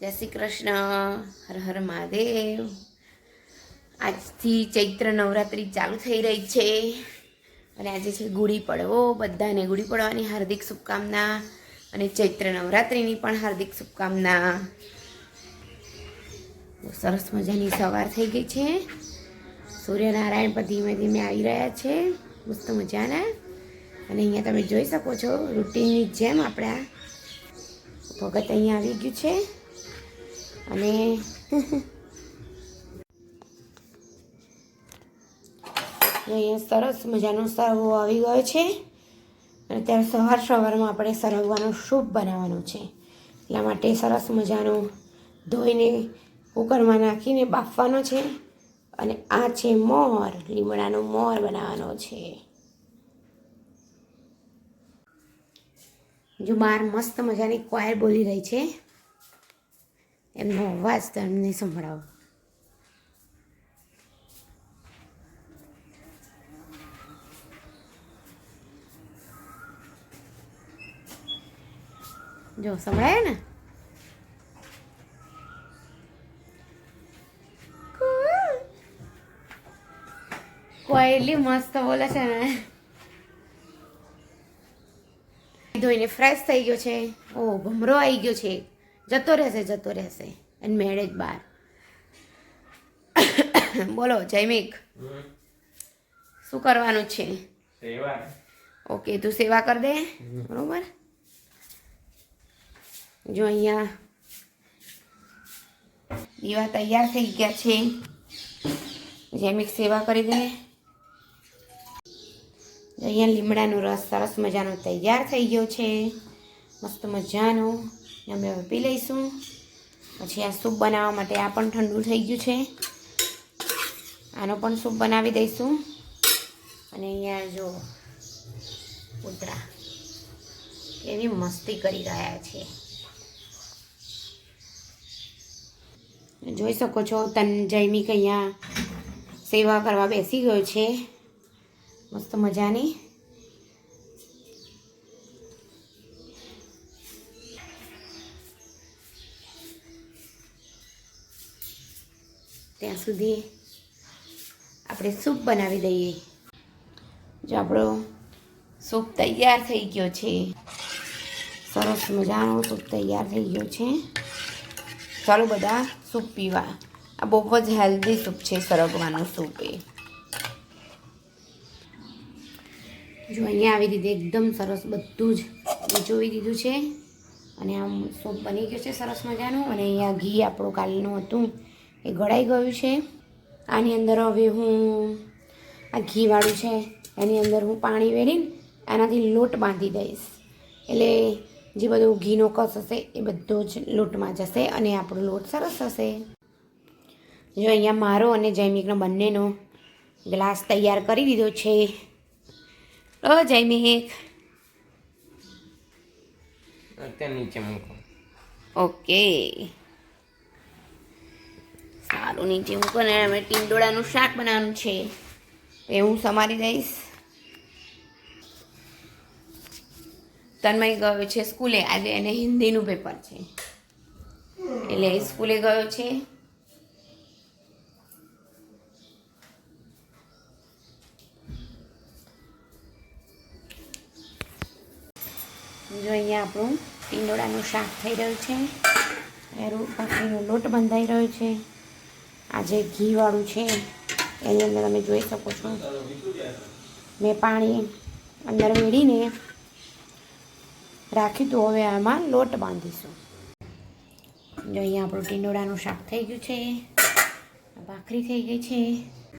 જય શ્રી કૃષ્ણ. હર હર મહાદેવ. આજથી ચૈત્ર નવરાત્રિ ચાલુ થઈ રહી છે. અને આજે છે ગુડી પડવો. બધાને ગુડી પડવાની હાર્દિક શુભકામના અને ચૈત્ર નવરાત્રિની પણ હાર્દિક શુભકામના. સરસ મજાની સવાર થઈ ગઈ છે. સૂર્યનારાયણ પણ ધીમે ધીમે આવી રહ્યા છે. મસ્ત મજાના. અને અહીંયા તમે જોઈ શકો છો, રૂટીનની જેમ આપણા ભગત અહીંયા આવી ગયું છે. અને અહીંયા સરસ મજાનો સરવો આવી ગયો છે. અને ત્યારે સવાર સવારમાં આપણે સરગવાનો સૂપ બનાવવાનો છે. એટલા માટે સરસ મજાનો ધોઈને કુકરમાં નાખીને બાફવાનો છે. અને આ છે મોર, લીમડાનો મોર બનાવવાનો છે. જો બહાર મસ્ત મજાની કોયર બોલી રહી છે. એમનો અવાજ તમને સંભળાવો. જો સંભળાય ને? એટલી મસ્ત બોલે છે ને. ધોઈને ફ્રેશ થઈ ગયો છે. ઓ ભમરો આવી ગયો છે. જતો રહેશે જતો રહેશે. અને મેરેજ બાર. બોલો જયમિક. શું કરવાનું છે? ઓકે તું સેવા કર દે. બરોબર? જો અહીંયા દીવા તૈયાર થઈ ગયા છે. જૈમિક સેવા કરી દે. અહીંયા લીમડાનો રસ સરસ મજાનો તૈયાર થઈ ગયો છે. મસ્ત મજાનો. અમે હવે પી લઈશું. પછી આ સૂપ બનાવવા માટે આ પણ ઠંડુ થઈ ગયું છે. આનો પણ સૂપ બનાવી દઈશું. અને અહીંયા જો કૂતરા કેવી મસ્તી કરી રહ્યા છે. જોઈ શકો છો, તન જૈમિક અહીંયા સેવા કરવા બેસી ગયો છે. મસ્ત મજાની. ત્યાં સુધી આપણે સૂપ બનાવી દઈએ. જો આપણો સૂપ તૈયાર થઈ ગયો છે. સરસ મજાનો સૂપ તૈયાર થઈ ગયો છે. ચાલો બધા સૂપ પીવા. આ બહુ જ હેલ્ધી સૂપ છે સરગવાનું સૂપ એ. જો અહીંયા આવી રીતે એકદમ સરસ બધું જ જોઈ દીધું છે. અને આમ સૂપ બની ગયો છે સરસ મજાનું. અને અહીંયા ઘી આપણું કાલનું હતું. એ ગળાઈ ગયું છે. આની અંદર હવે હું આ ઘીવાળું છે એની અંદર હું પાણી વેરીને આનાથી લોટ બાંધી દઈશ. એટલે જે બધું ઘીનો કસ હશે એ બધો જ લોટમાં જશે અને આપણો લોટ સરસ હશે. જો અહીંયા મારો અને જૈમિકનો બંનેનો ગ્લાસ તૈયાર કરી દીધો છે. ઓ જૈમિક અત્યારે નીચે મૂકો. ઓકે. સારું નીચે મૂકો ને, અમે ટીંડોળાનું શાક બનાવવાનું છે. એ હું સમારી દઈશ. તન્મય ગયો છે સ્કૂલે. આજે એને હિન્દીનું પેપર છે. એટલે એ સ્કૂલે ગયો છે. જો અહીંયા આપણું ટીંડોળાનું શાક થઈ રહ્યું છે. એરું બાકીનો લોટ બંધાઈ રહ્યો છે. આ જે ઘીવાળું છે, એની અંદર તમે જોઈ શકો છો. મેં પાણી અંદર વેડીને રાખ્યું હતું. હવે આમાં લોટ બાંધીશું. જો અહીંયા આપણું ટીંડોળાનું શાક થઈ ગયું છે. ભાખરી થઈ ગઈ છે.